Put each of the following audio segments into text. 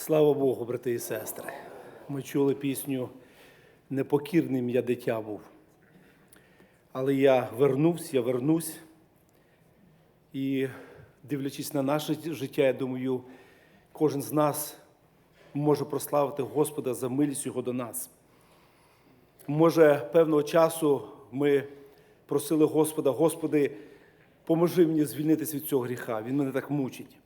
Слава Богу, брати і сестри. Ми чули пісню Непокірним я дитя був. Але я вернувся, я вернусь. І дивлячись на наше життя, я думаю, кожен з нас може прославити Господа за милість Його до нас. Може, певного часу ми просили Господа, Господи, поможи мені звільнитися від цього гріха. Він мене так мучить.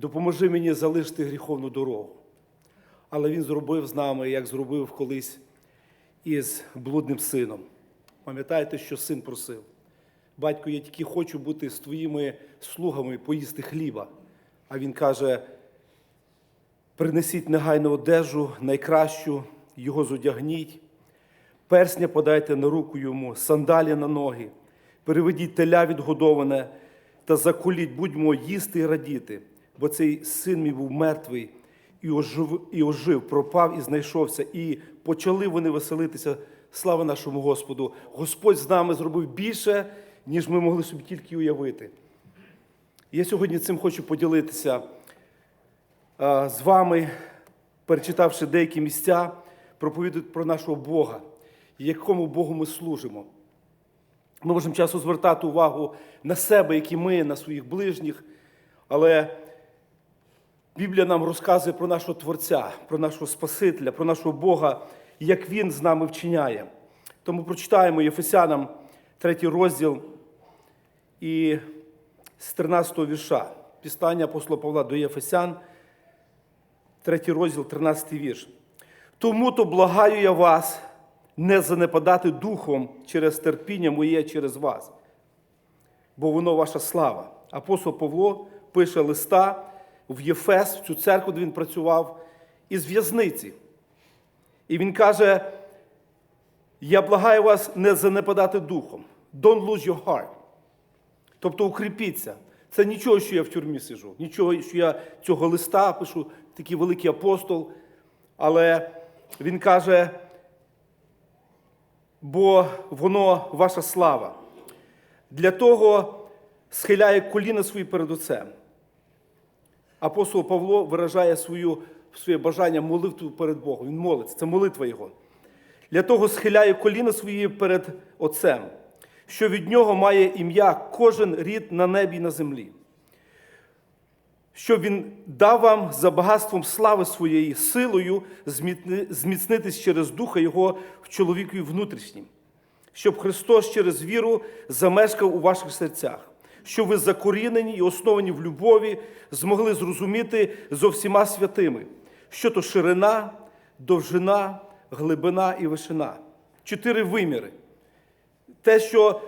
Допоможи мені залишити гріховну дорогу. Але він зробив з нами, як зробив колись із блудним сином. Пам'ятаєте, що син просив? Батько, я тільки хочу бути з твоїми слугами, поїсти хліба. А він каже: принесіть негайну одежу, найкращу, його зодягніть, персня подайте на руку йому, сандалі на ноги, переведіть теля відгодоване та закуліть, будьмо їсти і радіти, бо цей син мій був мертвий і ожив, і ожив, пропав і знайшовся, і почали вони веселитися. Слава нашому Господу! Господь з нами зробив більше, ніж ми могли собі тільки уявити. Я сьогодні цим хочу поділитися з вами, перечитавши деякі місця, проповідують про нашого Бога, якому Богу ми служимо. Ми можемо часто звертати увагу на себе, які ми, на своїх ближніх, але Біблія нам розказує про нашого Творця, про нашого Спасителя, про нашого Бога, як Він з нами вчиняє. Тому прочитаємо Єфесянам 3 розділ і з 13 вірша. Пістання апостола Павла до Єфесян, 3 розділ, 13 вірш. Тому то благаю я вас не занепадати духом через терпіння моє через вас, бо воно ваша слава. Апостол Павло пише листа в Єфес, в цю церкву, де він працював, із в'язниці. І він каже: Я благаю вас не занепадати духом. Don't lose your heart. Тобто укріпіться. Це нічого, що я в тюрмі сижу, нічого, що я цього листа пишу, такий великий апостол. Але він каже, бо воно ваша слава. Для того схиляє коліна свої перед Отцем. Апостол Павло виражає свою, своє бажання молитву перед Богом. Він молиться, це молитва Його. Для того схиляє коліна свої перед Отцем, що від нього має ім'я кожен рід на небі і на землі. Щоб він дав вам за багатством слави своєї силою зміцнитись через Духа Його в чоловікові внутрішнім, щоб Христос через віру замешкав у ваших серцях, щоб ви закорінені і основані в любові, змогли зрозуміти зо всіма святими, що то ширина, довжина, глибина і вишина. Чотири виміри. Те, що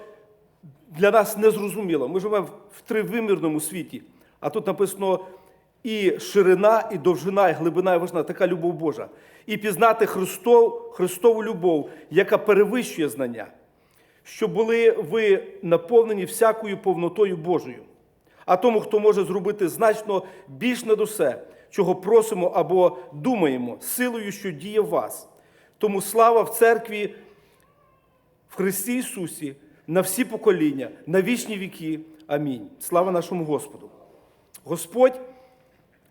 для нас не зрозуміло. Ми живемо в тривимірному світі. А тут написано і ширина, і довжина, і глибина, і вишина, така любов Божа. І пізнати Христов, Христову любов, яка перевищує знання, щоб були ви наповнені всякою повнотою Божою. А тому, хто може зробити значно більш над усе, чого просимо або думаємо, силою, що діє в вас. Тому слава в церкві в Христі Ісусі на всі покоління, на вічні віки. Амінь. Слава нашому Господу. Господь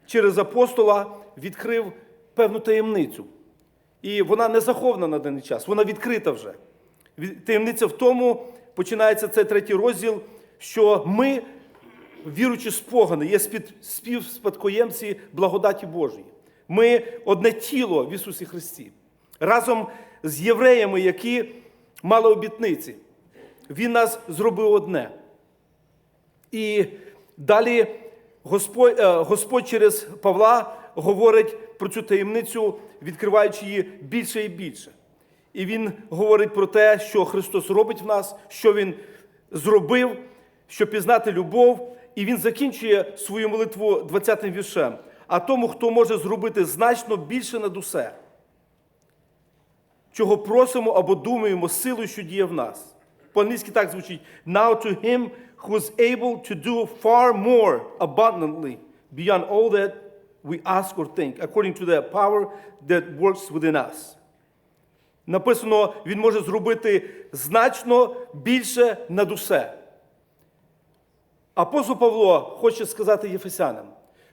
через апостола відкрив певну таємницю. І вона не захована на даний час, вона відкрита вже. Таємниця в тому, починається цей третій розділ, що ми, віруючи спогани, є співспадкоємці благодаті Божої. Ми одне тіло в Ісусі Христі. Разом з євреями, які мали обітниці. Він нас зробив одне. І далі Господь, Господь через Павла говорить про цю таємницю, відкриваючи її більше і більше. І Він говорить про те, що Христос робить в нас, що Він зробив, щоб пізнати любов. І Він закінчує свою молитву 20-м віршем. А тому, хто може зробити значно більше над усе, чого просимо або думаємо силою, що діє в нас. По-англійськи так звучить: Now to him who is able to do far more abundantly beyond all that we ask or think, according to the power that works within us. Написано, він може зробити значно більше над усе. Апостол Павло хоче сказати Єфесянам,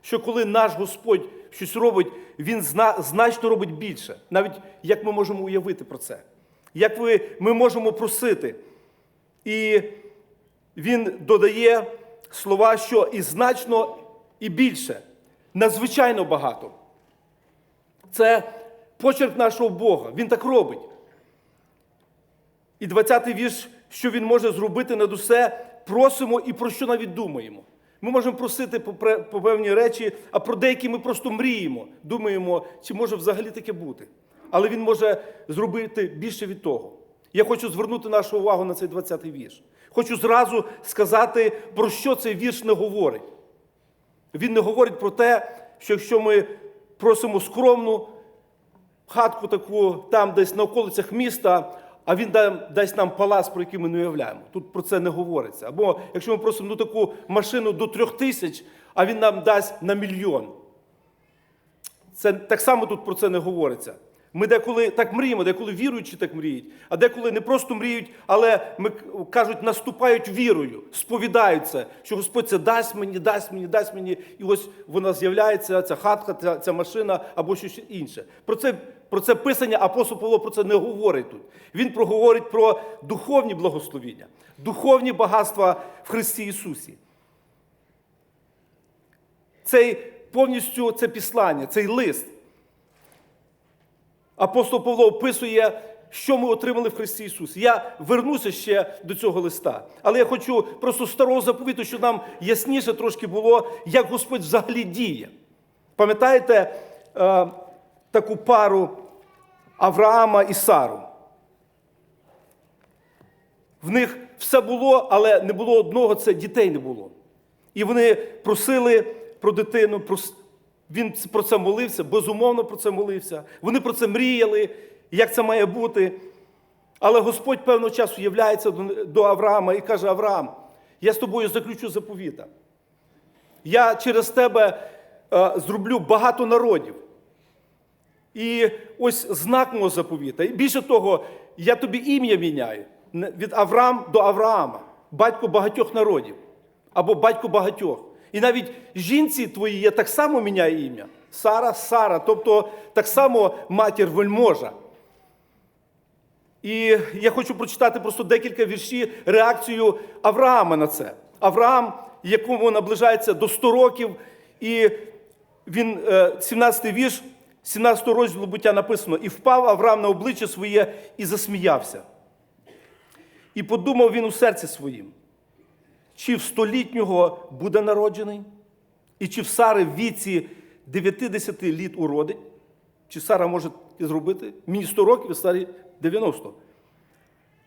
що коли наш Господь щось робить, Він зна- значно робить більше. Навіть як ми можемо уявити про це, як ви, ми можемо просити. І він додає слова, що і значно, і більше, надзвичайно багато. Це почерк нашого Бога. Він так робить. І 20-й вірш, що він може зробити над усе, просимо і про що навіть думаємо. Ми можемо просити по, певні речі, а про деякі ми просто мріємо, думаємо, чи може взагалі таке бути. Але він може зробити більше від того. Я хочу звернути нашу увагу на цей 20-й вірш. Хочу зразу сказати, про що цей вірш не говорить. Він не говорить про те, що якщо ми просимо скромну хатку таку там десь на околицях міста, а він да- дасть нам палац, про який ми не уявляємо. Тут про це не говориться. Або якщо ми просимо ну, таку машину до трьох тисяч, а він нам дасть на мільйон. Це так само тут про це не говориться. Ми деколи так мріємо, деколи віруючі так мріють, а деколи не просто мріють, але ми кажуть, наступають вірою, сповідаються, що Господь це дасть мені, дасть мені, дасть мені, і ось вона з'являється, ця хатка, ця, ця машина або щось інше. Про це, про це писання апостол Павло про це не говорить тут. Він проговорить про духовні благословіння, духовні багатства в Христі Ісусі. Цей повністю це післання, цей лист. Апостол Павло описує, що ми отримали в Христі Ісусі. Я вернуся ще до цього листа. Але я хочу просто старого заповіту, щоб нам ясніше трошки було, як Господь взагалі діє. Пам'ятаєте е, таку пару Авраама і Сару? В них все було, але не було одного, це дітей не було. І вони просили про дитину, він про це молився, безумовно про це молився. Вони про це мріяли, як це має бути. Але Господь певного часу являється до- Авраама і каже: Авраам, я з тобою заключу заповіта. Я через тебе е, зроблю багато народів. І ось знак мого заповіта. І більше того, я тобі ім'я міняю від Авраам до Авраама, батько багатьох народів або батько багатьох. І навіть жінці твої я так само міняю ім'я. Сара, Сара, тобто так само матір вельможа. І я хочу прочитати просто декілька віршів реакцію Авраама на це. Авраам, якому наближається до 100 років, і він, е, 17 вірш, 17 розділу буття написано: І впав Авраам на обличчя своє і засміявся. І подумав він у серці своїм, чи в столітнього буде народжений, і чи в Сари в віці 90 літ уродить, чи Сара може зробити? Мені 100 років, а Сарі 90.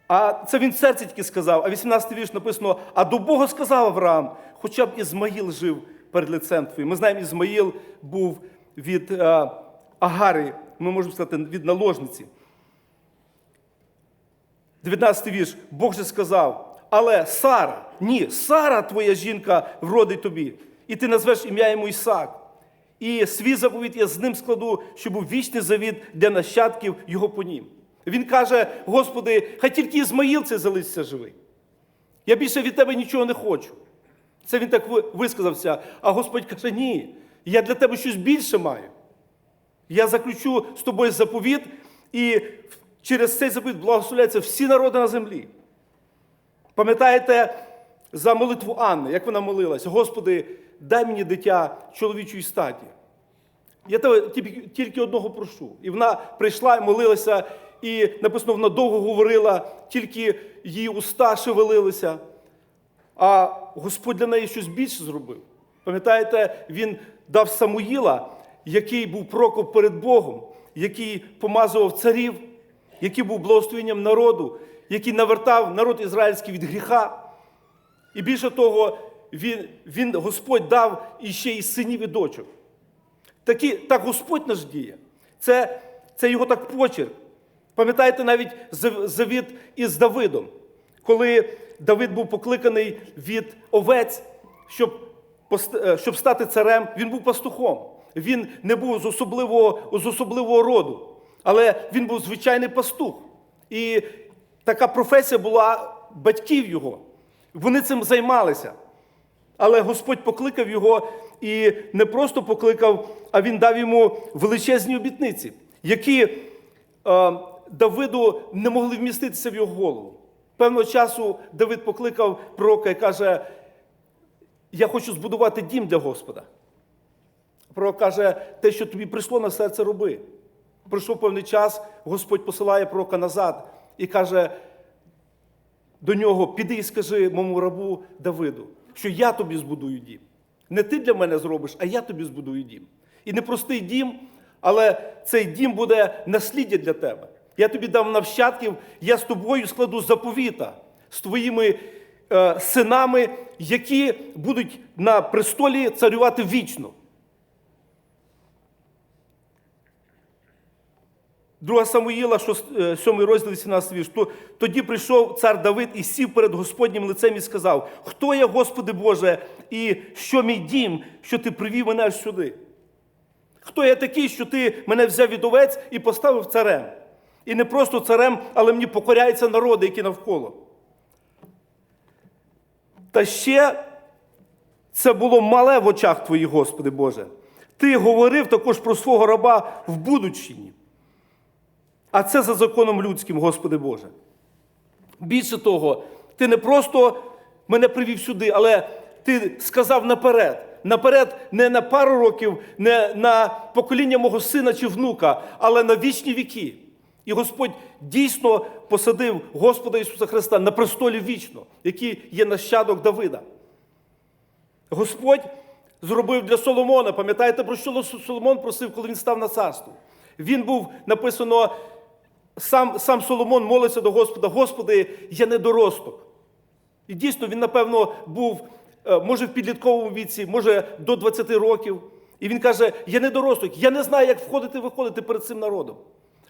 А це він в серці тільки сказав, а 18 вірш написано: а до Бога сказав Авраам, хоча б Ізмаїл жив перед лицем твоїм. Ми знаємо, Ізмаїл був від е, Агари, ми можемо сказати, від наложниці. 19 вірш. Бог же сказав, але Сара, ні, Сара, твоя жінка, вродить тобі, і ти назвеш ім'я йому Ісак. І свій заповіт я з ним складу, щоб був вічний завіт для нащадків його по нім. Він каже: Господи, хай тільки Ізмаїл цей залишиться живий. Я більше від тебе нічого не хочу. Це він так висказався. А Господь каже: ні, я для тебе щось більше маю. Я заключу з тобою заповіт, і через цей заповіт благословляються всі народи на землі. Пам'ятаєте за молитву Анни, як вона молилася? Господи, дай мені дитя чоловічої статі. Я тебе тільки, одного прошу. І вона прийшла і молилася, і написано, вона довго говорила, тільки її уста шевелилися. А Господь для неї щось більше зробив. Пам'ятаєте, він дав Самуїла, який був прокоп перед Богом, який помазував царів, який був благословенням народу, який навертав народ ізраїльський від гріха. І більше того, він, він, Господь дав іще і синів і дочок. Такі, так Господь наш діє. Це, це його так почерк. Пам'ятаєте навіть зав- завіт із Давидом, коли Давид був покликаний від овець, щоб, е, щоб стати царем, він був пастухом. Він не був з особливого, з особливого роду, але він був звичайний пастух. І така професія була батьків його. Вони цим займалися. Але Господь покликав його, і не просто покликав, а він дав йому величезні обітниці, які е, Давиду не могли вміститися в його голову. Певного часу Давид покликав пророка і каже: Я хочу збудувати дім для Господа. Пророк каже, те, що тобі прийшло на серце, роби. Пройшов певний час, Господь посилає пророка назад і каже до нього: піди і скажи моєму рабу Давиду, що я тобі збудую дім. Не ти для мене зробиш, а я тобі збудую дім. І не простий дім, але цей дім буде насліддя для тебе. Я тобі дам нащадків, я з тобою складу заповіта з твоїми е, синами, які будуть на престолі царювати вічно. Друга Самуїла, 7 розділ 18 вірш. «То- Тоді прийшов цар Давид і сів перед Господнім лицем і сказав: Хто я, Господи Боже, і що мій дім, що ти привів мене сюди? Хто я такий, що ти мене взяв від овець і поставив царем? І не просто царем, але мені покоряються народи, які навколо. Та ще це було мале в очах твоїх, Господи Боже. Ти говорив також про свого раба в будучині. А це за законом людським, Господи Боже. Більше того, ти не просто мене привів сюди, але ти сказав наперед. Наперед не на пару років, не на покоління мого сина чи внука, але на вічні віки. І Господь дійсно посадив Господа Ісуса Христа на престолі вічно, який є нащадок Давида. Господь зробив для Соломона. Пам'ятаєте, про що Соломон просив, коли він став на царство? Він був написано, сам, сам Соломон молиться до Господа: Господи, я недоросток. І дійсно, він, напевно, був, е, може, в підлітковому віці, може, до 20 років. І він каже: Я недоросток, я не знаю, як входити і виходити перед цим народом.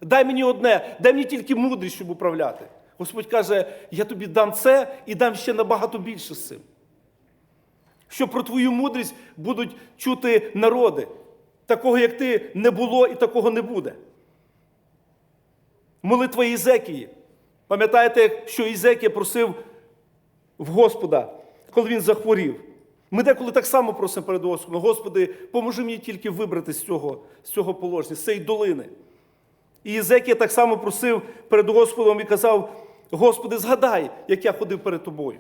Дай мені одне, дай мені тільки мудрість, щоб управляти. Господь каже: я тобі дам це і дам ще набагато більше з цим. Що про твою мудрість будуть чути народи. Такого, як ти, не було і такого не буде. Молитва Ізекії. Пам'ятаєте, що Ізекія просив в Господа, коли він захворів? Ми деколи так само просимо перед Господом, Господи, поможи мені тільки вибрати з цього, з цього положення, з цієї долини. І Ізекія так само просив перед Господом і казав: Господи, згадай, як я ходив перед тобою.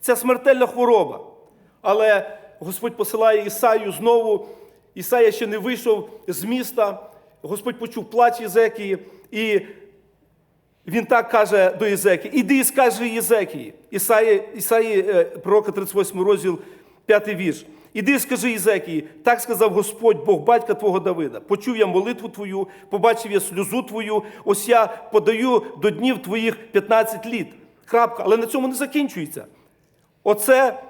Це смертельна хвороба. Але Господь посилає Ісаю знову. Ісая ще не вийшов з міста. Господь почув плач Єзекії, і він так каже до Єзекії: Іди і скажи Єзекії. Ісаї, Ісаї е, пророка 38 розділ, 5 вірш. Іди і скажи Єзекії, так сказав Господь, Бог батька твого Давида. Почув я молитву твою, побачив я сльозу твою, ось я подаю до днів твоїх 15 літ. Крапка. Але на цьому не закінчується. Оце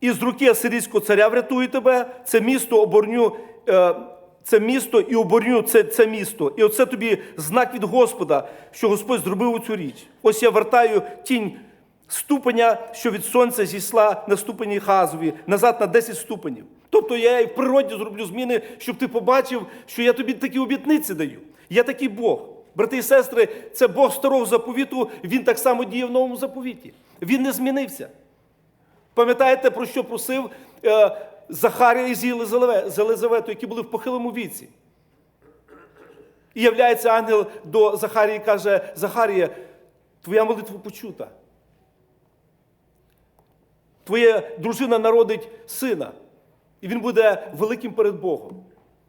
із руки асирійського царя врятую тебе, це місто оборню, е, це місто і оборню це, це місто. І оце тобі знак від Господа, що Господь зробив цю річ. Ось я вертаю тінь ступеня, що від сонця зійшла на ступені Хазові, назад на 10 ступенів. Тобто я і в природі зроблю зміни, щоб ти побачив, що я тобі такі обітниці даю. Я такий Бог. Брати і сестри, це Бог старого заповіту, він так само діє в новому заповіті. Він не змінився. Пам'ятаєте, про що просив Захарія із Єлизавету, які були в похилому віці? І являється ангел до Захарії і каже: Захарія, твоя молитва почута. Твоя дружина народить сина, і він буде великим перед Богом.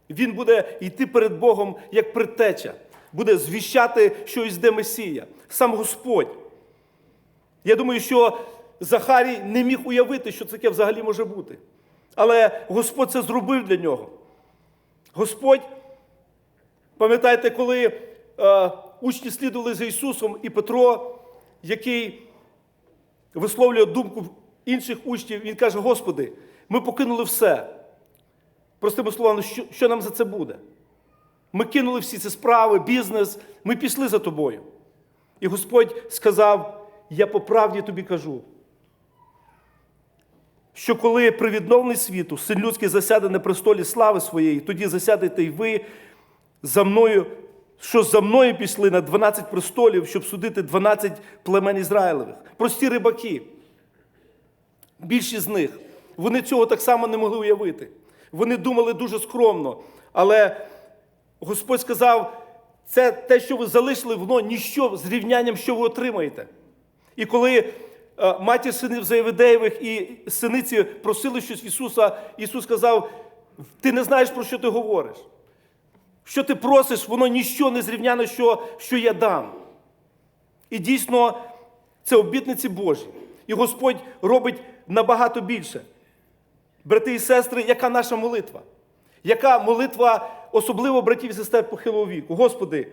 Він буде йти перед Богом як предтеча, буде звіщати, що йде Месія, сам Господь. Я думаю, що Захарій не міг уявити, що таке взагалі може бути. Але Господь це зробив для нього. Господь, пам'ятаєте, коли е, учні слідували за Ісусом і Петро, який висловлює думку інших учнів, він каже: Господи, ми покинули все. Простими словами, що, що нам за це буде? Ми кинули всі ці справи, бізнес, ми пішли за тобою. І Господь сказав: Я по правді тобі кажу, що коли при відновленні світу син людський засяде на престолі слави своєї, тоді засядете й ви за мною, що за мною пішли на 12 престолів, щоб судити 12 племен Ізраїлевих. Прості рибаки. Більшість з них, вони цього так само не могли уявити. Вони думали дуже скромно, але Господь сказав, це те, що ви залишили, воно ніщо з рівнянням, що ви отримаєте. І коли матір синів Заєведеєвих і синиці просили щось Ісуса, Ісус сказав: ти не знаєш, про що ти говориш. Що ти просиш, воно ніщо не зрівняно, що, що я дам. І дійсно, це обітниці Божі. І Господь робить набагато більше. Брати і сестри, яка наша молитва? Яка молитва, особливо братів і сестер похилого віку? Господи,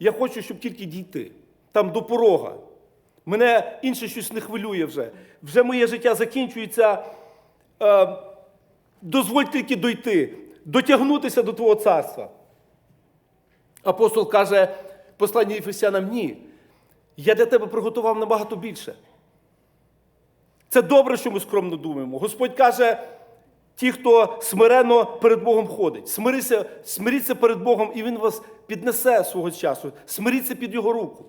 я хочу, щоб тільки дійти там до порога. Мене інше щось не хвилює вже. Вже моє життя закінчується. Е, дозволь тільки дойти, дотягнутися до Твого царства. Апостол каже, послання Єфесянам, ні. Я для тебе приготував набагато більше. Це добре, що ми скромно думаємо. Господь каже, ті, хто смиренно перед Богом ходить, смиріться, смиріться перед Богом, і Він вас піднесе свого часу. Смиріться під Його руку.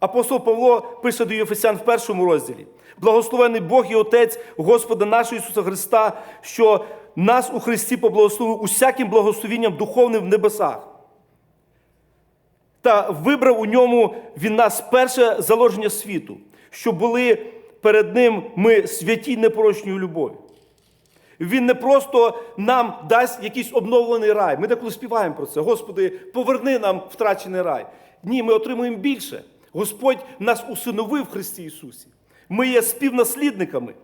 Апостол Павло пише до Єфесян в першому розділі: Благословений Бог і Отець Господа нашого Ісуса Христа, що нас у Христі поблагословив усяким благословінням духовним в небесах. Та вибрав у ньому він нас перше заложення світу, що були перед ним ми святі непорочною любові. Він не просто нам дасть якийсь обновлений рай. Ми деколи співаємо про це. Господи, поверни нам втрачений рай. Ні, ми отримуємо більше. Господь нас усиновив в Христі Ісусі. Ми є співнаслідниками.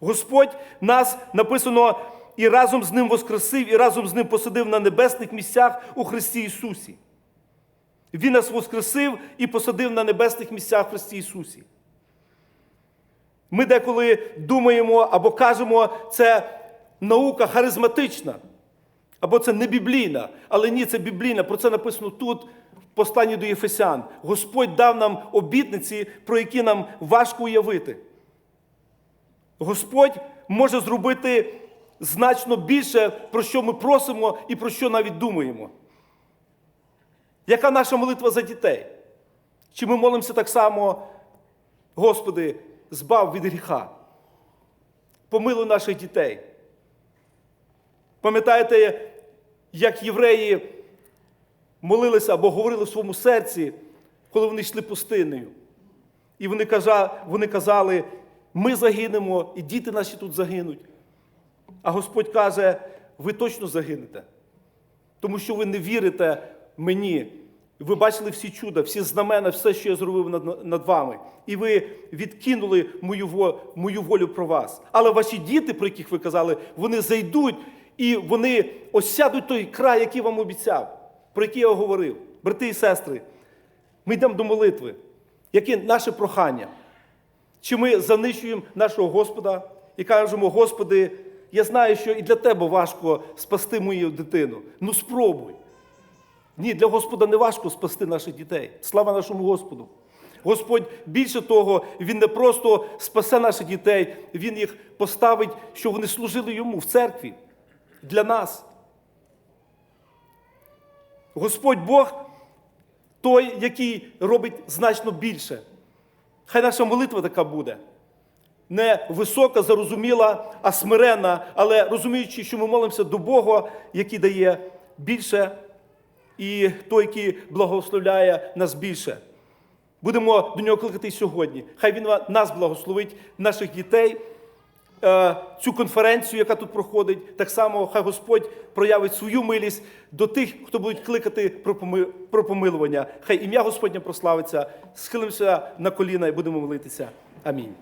Господь нас написано і разом з ним воскресив, і разом з ним посадив на небесних місцях у Христі Ісусі. Він нас воскресив і посадив на небесних місцях в Христі Ісусі. Ми деколи думаємо або кажемо, це наука харизматична, або це не біблійна. Але ні, це біблійна. Про це написано тут, посланні до Єфесян. Господь дав нам обітниці, про які нам важко уявити. Господь може зробити значно більше, про що ми просимо і про що навіть думаємо. Яка наша молитва за дітей? Чи ми молимося так само, Господи, збав від гріха? Помилуй наших дітей. Пам'ятаєте, як євреї молилися або говорили в своєму серці, коли вони йшли пустинею? І вони вони казали, ми загинемо, і діти наші тут загинуть. А Господь каже, ви точно загинете, тому що ви не вірите мені. Ви бачили всі чуда, всі знамена, все, що я зробив над, над вами. І ви відкинули мою, мою волю про вас. Але ваші діти, про яких ви казали, вони зайдуть і вони осядуть той край, який вам обіцяв, про який я говорив. Брати і сестри, ми йдемо до молитви. Яке наше прохання? Чи ми занищуємо нашого Господа і кажемо, Господи, я знаю, що і для тебе важко спасти мою дитину. Ну спробуй. Ні, для Господа не важко спасти наших дітей. Слава нашому Господу. Господь більше того, Він не просто спасе наших дітей, Він їх поставить, щоб вони служили йому в церкві для нас. Господь Бог той, який робить значно більше. Хай наша молитва така буде. Не висока, зарозуміла, а смирена, але розуміючи, що ми молимося до Бога, який дає більше, і той, який благословляє нас більше. Будемо до нього кликати сьогодні. Хай він нас благословить, наших дітей, цю конференцію, яка тут проходить. Так само хай Господь проявить свою милість до тих, хто будуть кликати про помилування. Хай ім'я Господня прославиться. Схилимося на коліна і будемо молитися. Амінь.